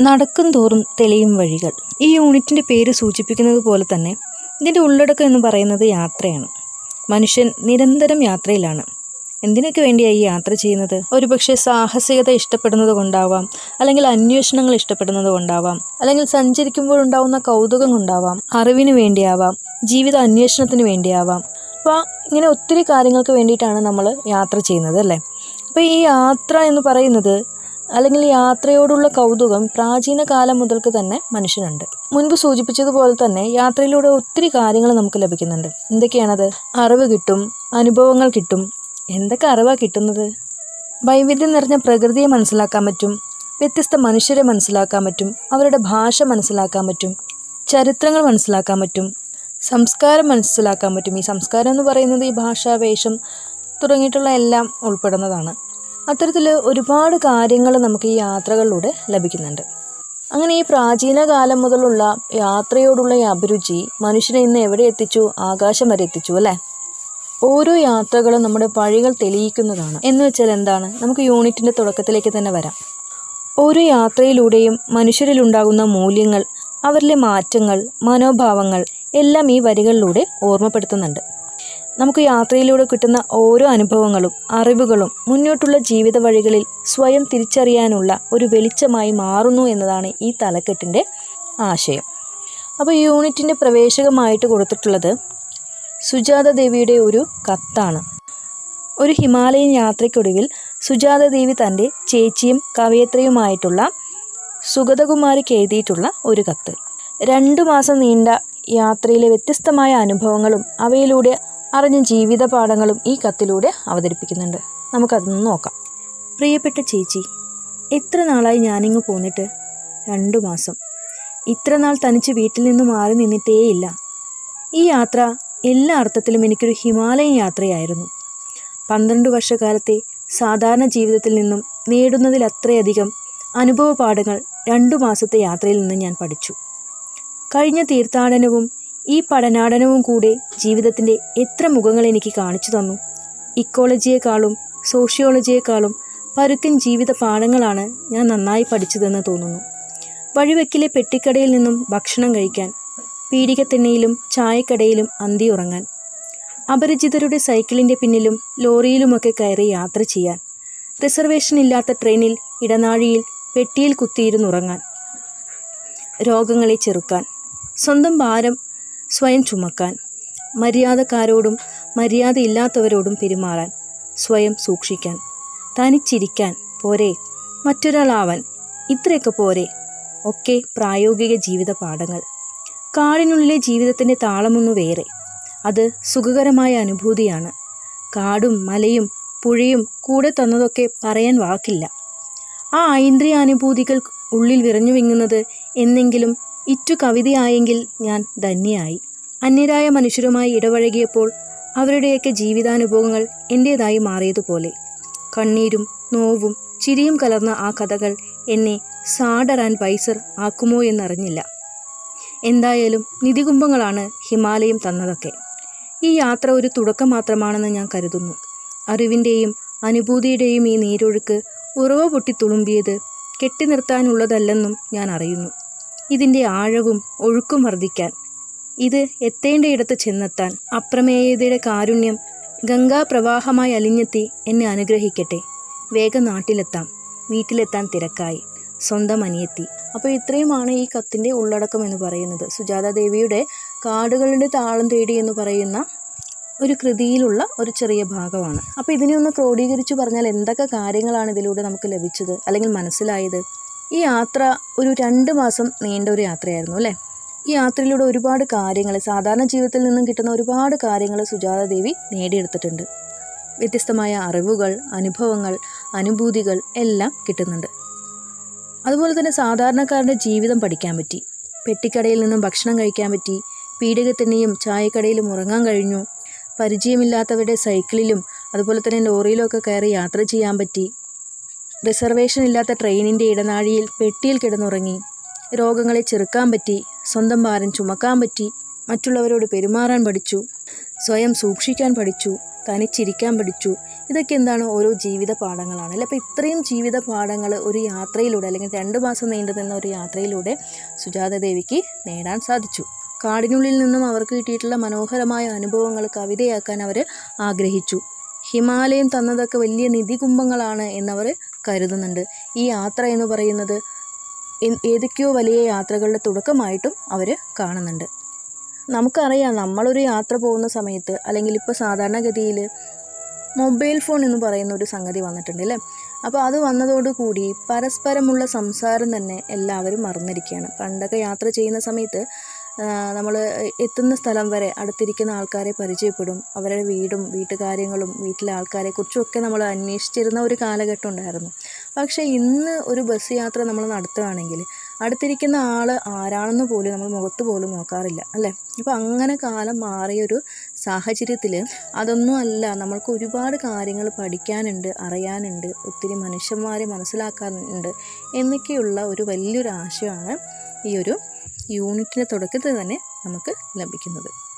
നടക്കും തോറും തെളിയും വഴികൾ. ഈ യൂണിറ്റിന്റെ പേര് സൂചിപ്പിക്കുന്നത് പോലെ തന്നെ ഇതിന്റെ ഉള്ളടക്കം എന്ന് പറയുന്നത് യാത്രയാണ്. മനുഷ്യൻ നിരന്തരം യാത്രയിലാണ്. എന്തിനൊക്കെ വേണ്ടിയാണ് ഈ യാത്ര ചെയ്യുന്നത്? ഒരുപക്ഷെ സാഹസികത ഇഷ്ടപ്പെടുന്നത് കൊണ്ടാവാം അല്ലെങ്കിൽ അന്വേഷണങ്ങൾ ഇഷ്ടപ്പെടുന്നത് കൊണ്ടാവാം അല്ലെങ്കിൽ സഞ്ചരിക്കുമ്പോഴുണ്ടാവുന്ന കൗതുകം കൊണ്ടാവാം അറിവിന് വേണ്ടിയാവാം ജീവിത അന്വേഷണത്തിന് വേണ്ടിയാവാം. അപ്പോൾ ഇങ്ങനെ ഒത്തിരി കാര്യങ്ങൾക്ക് വേണ്ടിയിട്ടാണ് നമ്മൾ യാത്ര ചെയ്യുന്നത് അല്ലേ? അപ്പോൾ ഈ യാത്ര എന്ന് പറയുന്നത് അല്ലെങ്കിൽ യാത്രയോടുള്ള കൗതുകം പ്രാചീന കാലം മുതൽക്ക് തന്നെ മനുഷ്യനുണ്ട്. മുൻപ് സൂചിപ്പിച്ചതുപോലെ തന്നെ യാത്രയിലൂടെ ഒത്തിരി കാര്യങ്ങൾ നമുക്ക് ലഭിക്കുന്നുണ്ട്. എന്തൊക്കെയാണത്? അറിവ് കിട്ടും അനുഭവങ്ങൾ കിട്ടും. എന്തൊക്കെ അറിവാണ് കിട്ടുന്നത്? വൈവിധ്യം നിറഞ്ഞ പ്രകൃതിയെ മനസ്സിലാക്കാൻ പറ്റും വ്യത്യസ്ത മനുഷ്യരെ മനസ്സിലാക്കാൻ പറ്റും അവരുടെ ഭാഷ മനസ്സിലാക്കാൻ പറ്റും ചരിത്രങ്ങൾ മനസ്സിലാക്കാൻ പറ്റും സംസ്കാരം മനസ്സിലാക്കാൻ പറ്റും. ഈ സംസ്കാരം എന്ന് പറയുന്നത് ഈ ഭാഷ വേഷം തുടങ്ങിയിട്ടുള്ള എല്ലാം ഉൾപ്പെടുന്നതാണ്. അത്തരത്തിൽ ഒരുപാട് കാര്യങ്ങൾ നമുക്ക് ഈ യാത്രകളിലൂടെ ലഭിക്കുന്നുണ്ട്. അങ്ങനെ ഈ പ്രാചീന കാലം മുതലുള്ള യാത്രയോടുള്ള ഈ അഭിരുചി മനുഷ്യനെ ഇന്ന് എവിടെ എത്തിച്ചു? ആകാശം വരെ എത്തിച്ചു അല്ലേ? ഓരോ യാത്രകളും നമ്മുടെ പഴികൾ തെളിയിക്കുന്നതാണ്. എന്ന് വെച്ചാൽ എന്താണ്? നമുക്ക് യൂണിറ്റിന്റെ തുടക്കത്തിലേക്ക് തന്നെ വരാം. ഓരോ യാത്രയിലൂടെയും മനുഷ്യരിലുണ്ടാകുന്ന മൂല്യങ്ങൾ അവരിലെ മാറ്റങ്ങൾ മനോഭാവങ്ങൾ എല്ലാം ഈ വരികളിലൂടെ ഓർമ്മപ്പെടുത്തുന്നുണ്ട്. നമുക്ക് യാത്രയിലൂടെ കിട്ടുന്ന ഓരോ അനുഭവങ്ങളും അറിവുകളും മുന്നോട്ടുള്ള ജീവിത വഴികളിൽ സ്വയം തിരിച്ചറിയാനുള്ള ഒരു വെളിച്ചമായി മാറുന്നു എന്നതാണ് ഈ തലക്കെട്ടിന്റെ ആശയം. അപ്പോൾ യൂണിറ്റിന്റെ പ്രവേശകമായിട്ട് കൊടുത്തിട്ടുള്ളത് സുജാത ദേവിയുടെ ഒരു കത്താണ്. ഒരു ഹിമാലയൻ യാത്രയ്ക്കൊടുവിൽ സുജാത ദേവി തന്റെ ചേച്ചിയും കവയത്രിയുമായിട്ടുള്ള സുഗതകുമാരിക്ക് എഴുതിയിട്ടുള്ള ഒരു കത്ത്. രണ്ടു മാസം നീണ്ട യാത്രയിലെ വ്യത്യസ്തമായ അനുഭവങ്ങളും അവയിലൂടെ അറിഞ്ഞ ജീവിത പാഠങ്ങളും ഈ കത്തിലൂടെ അവതരിപ്പിക്കുന്നുണ്ട്. നമുക്കതൊന്ന് നോക്കാം. പ്രിയപ്പെട്ട ചേച്ചി എത്ര നാളായി ഞാനിങ്ങ് പോന്നിട്ട്? രണ്ടു മാസം. ഇത്ര നാൾ തനിച്ച് വീട്ടിൽ നിന്ന് മാറി നിന്നിട്ടേയില്ല. ഈ യാത്ര എല്ലാ അർത്ഥത്തിലും എനിക്കൊരു ഹിമാലയൻ യാത്രയായിരുന്നു. പന്ത്രണ്ട് വർഷക്കാലത്തെ സാധാരണ ജീവിതത്തിൽ നിന്നും നേടുന്നതിലത്രയധികം അനുഭവ പാഠങ്ങൾ രണ്ടു മാസത്തെ യാത്രയിൽ നിന്ന് ഞാൻ പഠിച്ചു. കഴിഞ്ഞ തീർത്ഥാടനവും ഈ പഠനാടനവും കൂടെ ജീവിതത്തിന്റെ എത്ര മുഖങ്ങൾ എനിക്ക് കാണിച്ചു തന്നു. ഇക്കോളജിയെക്കാളും സോഷ്യോളജിയെക്കാളും പരുക്കൻ ജീവിത പാഠങ്ങളാണ് ഞാൻ നന്നായി പഠിച്ചതെന്ന് തോന്നുന്നു. വഴിവെക്കിലെ പെട്ടിക്കടയിൽ നിന്നും ഭക്ഷണം കഴിക്കാൻ പീടികത്തെണ്ണയിലും ചായക്കടയിലും അന്തി ഉറങ്ങാൻ അപരിചിതരുടെ സൈക്കിളിന്റെ പിന്നിലും ലോറിയിലുമൊക്കെ കയറി യാത്ര ചെയ്യാൻ റിസർവേഷൻ ഇല്ലാത്ത ട്രെയിനിൽ ഇടനാഴിയിൽ പെട്ടിയിൽ കുത്തിയിരുന്നുറങ്ങാൻ രോഗങ്ങളെ ചെറുക്കാൻ സ്വന്തം ഭാരം സ്വയം ചുമക്കാൻ മര്യാദക്കാരോടും മര്യാദയില്ലാത്തവരോടും പെരുമാറാൻ സ്വയം സൂക്ഷിക്കാൻ തനിച്ചിരിക്കാൻ പോരെ മറ്റൊരാളാവാൻ ഇത്രയൊക്കെ പോരെ ഒക്കെ പ്രായോഗിക ജീവിത പാഠങ്ങൾ. കാടിനുള്ളിലെ ജീവിതത്തിന്റെ താളമൊന്നു വേറെ. അത് സുഖകരമായ അനുഭൂതിയാണ്. കാടും മലയും പുഴയും കൂടെ തന്നതൊക്കെ പറയാൻ വാക്കില്ല. ആ ഐന്ദ്രിയാനുഭൂതികൾ ഉള്ളിൽ വിറഞ്ഞു വിങ്ങുന്നത് എന്നെങ്കിലും ഇറ്റു കവിതയായെങ്കിൽ ഞാൻ ധന്യയായി. അന്യരായ മനുഷ്യരുമായി ഇടപഴകിയപ്പോൾ അവരുടെയൊക്കെ ജീവിതാനുഭവങ്ങൾ എന്റേതായി മാറിയതുപോലെ. കണ്ണീരും നോവും ചിരിയും കലർന്ന ആ കഥകൾ എന്നെ സാഡർ ആൻഡ് വൈസർ ആക്കുമോ എന്നറിഞ്ഞില്ല. എന്തായാലും നിധികുംഭങ്ങളാണ് ഹിമാലയം തന്നതൊക്കെ. ഈ യാത്ര ഒരു തുടക്കം മാത്രമാണെന്ന് ഞാൻ കരുതുന്നു. അറിവിന്റെയും അനുഭൂതിയുടെയും ഈ നീരൊഴുക്ക് ഉറവ പൊട്ടി തുളുമ്പിയത് കെട്ടി നിർത്താനുള്ളതല്ലെന്നും ഞാൻ അറിയുന്നു. ഇതിന്റെ ആഴവും ഒഴുക്കും വർദ്ധിക്കാൻ. ഇത് എത്തേണ്ടയിടത്ത് ചെന്നെത്താൻ അപ്രമേയതയുടെ കാരുണ്യം ഗംഗാപ്രവാഹമായി അലിഞ്ഞെത്തി എന്നെ അനുഗ്രഹിക്കട്ടെ. വേഗം നാട്ടിലെത്താം. വീട്ടിലെത്താൻ തിരക്കായി. സ്വന്തം അനിയത്തി. അപ്പോൾ ഇത്രയുമാണ് ഈ കത്തിന്റെ ഉള്ളടക്കം എന്ന് പറയുന്നത്. സുജാത ദേവിയുടെ കാടുകളുടെ താളം തേടി എന്ന് പറയുന്ന ഒരു കൃതിയിലുള്ള ഒരു ചെറിയ ഭാഗമാണ്. അപ്പോൾ ഇതിനെ ഒന്ന് ക്രോഡീകരിച്ച് പറഞ്ഞാൽ എന്തൊക്കെ കാര്യങ്ങളാണ് ഇതിലൂടെ നമുക്ക് ലഭിച്ചത്? അല്ലെങ്കിൽ മനസ്സിലായത്? ഈ യാത്ര ഒരു രണ്ട് മാസം നീണ്ട ഒരു യാത്രയായിരുന്നു അല്ലേ? ഈ യാത്രയിലൂടെ ഒരുപാട് കാര്യങ്ങൾ സാധാരണ ജീവിതത്തിൽ നിന്നും കിട്ടുന്ന ഒരുപാട് കാര്യങ്ങൾ സുജാത ദേവി നേടിയെടുത്തിട്ടുണ്ട്. വ്യത്യസ്തമായ അറിവുകൾ അനുഭവങ്ങൾ അനുഭൂതികൾ എല്ലാം കിട്ടുന്നുണ്ട്. അതുപോലെ തന്നെ സാധാരണക്കാരുടെ ജീവിതം പഠിക്കാൻ പറ്റി. പെട്ടിക്കടയിൽ നിന്നും ഭക്ഷണം കഴിക്കാൻ പറ്റി. പീഡികത്തിനെയും ചായക്കടയിലും ഉറങ്ങാൻ കഴിഞ്ഞു. പരിചയമില്ലാത്തവരുടെ സൈക്കിളിലും അതുപോലെ തന്നെ ലോറിയിലും ഒക്കെ കയറി യാത്ര ചെയ്യാൻ പറ്റി. റിസർവേഷൻ ഇല്ലാത്ത ട്രെയിനിന്റെ ഇടനാഴിയിൽ പെട്ടിയിൽ കിടന്നുറങ്ങി. രോഗങ്ങളെ ചെറുക്കാൻ പറ്റി സ്വന്തം ഭാരം ചുമക്കാൻ പറ്റി മറ്റുള്ളവരോട് പെരുമാറാൻ പഠിച്ചു സ്വയം സൂക്ഷിക്കാൻ പഠിച്ചു തനിച്ചിരിക്കാൻ പഠിച്ചു. ഇതൊക്കെ എന്താണ് ഓരോ ജീവിത പാഠങ്ങളാണ്. അല്ലേ? അപ്പോൾ ഇത്രയും ജീവിത പാഠങ്ങൾ ഒരു യാത്രയിലൂടെ അല്ലെങ്കിൽ രണ്ട് മാസം നീണ്ടു നിന്ന ഒരു യാത്രയിലൂടെ സുജാത ദേവിക്ക് നേടാൻ സാധിച്ചു. കാടിനുള്ളിൽ നിന്നും അവർക്ക് കിട്ടിയിട്ടുള്ള മനോഹരമായ അനുഭവങ്ങൾ കവിതയാക്കാൻ അവർ ആഗ്രഹിച്ചു. ഹിമാലയം തന്നതൊക്കെ വലിയ നിധികുംഭങ്ങളാണ് എന്നവർ കരുതുന്നുണ്ട്. ഈ യാത്ര എന്ന് പറയുന്നത് ഏതൊക്കെയോ വലിയ യാത്രകളുടെ തുടക്കമായിട്ടും അവർ കാണുന്നുണ്ട്. നമുക്കറിയാം നമ്മളൊരു യാത്ര പോകുന്ന സമയത്ത് അല്ലെങ്കിൽ ഇപ്പോൾ സാധാരണഗതിയിൽ മൊബൈൽ ഫോൺ എന്ന് പറയുന്ന ഒരു സംഗതി വന്നിട്ടുണ്ട് അല്ലേ? അപ്പോൾ അത് വന്നതോടുകൂടി പരസ്പരമുള്ള സംസാരം തന്നെ എല്ലാവരും മറന്നിരിക്കുകയാണ്. പണ്ടൊക്കെ യാത്ര ചെയ്യുന്ന സമയത്ത് നമ്മൾ എത്തുന്ന സ്ഥലം വരെ അടുത്തിരിക്കുന്ന ആൾക്കാരെ പരിചയപ്പെടും. അവരുടെ വീടും വീട്ടുകാര്യങ്ങളും വീട്ടിലെ ആൾക്കാരെ കുറിച്ചുമൊക്കെ നമ്മൾ അന്വേഷിച്ചിരുന്ന ഒരു കാലഘട്ടം ഉണ്ടായിരുന്നു. പക്ഷേ ഇന്ന് ഒരു ബസ് യാത്ര നമ്മൾ നടത്തുകയാണെങ്കിൽ അടുത്തിരിക്കുന്ന ആൾ ആരാണെന്ന് പോലും നമ്മൾ മുഖത്ത് പോലും നോക്കാറില്ല അല്ലേ? അപ്പോൾ അങ്ങനെ കാലം മാറിയൊരു സാഹചര്യത്തിൽ അതൊന്നും അല്ല. നമ്മൾക്ക് ഒരുപാട് കാര്യങ്ങൾ പഠിക്കാനുണ്ട് അറിയാനുണ്ട് ഒത്തിരി മനുഷ്യന്മാരെ മനസ്സിലാക്കാനുണ്ട് എന്നൊക്കെയുള്ള ഒരു വലിയൊരു ആശയമാണ് ഈ ഒരു യൂണിറ്റിന്റെ തുടക്കത്തിൽ തന്നെ നമുക്ക് ലഭിക്കുന്നത്.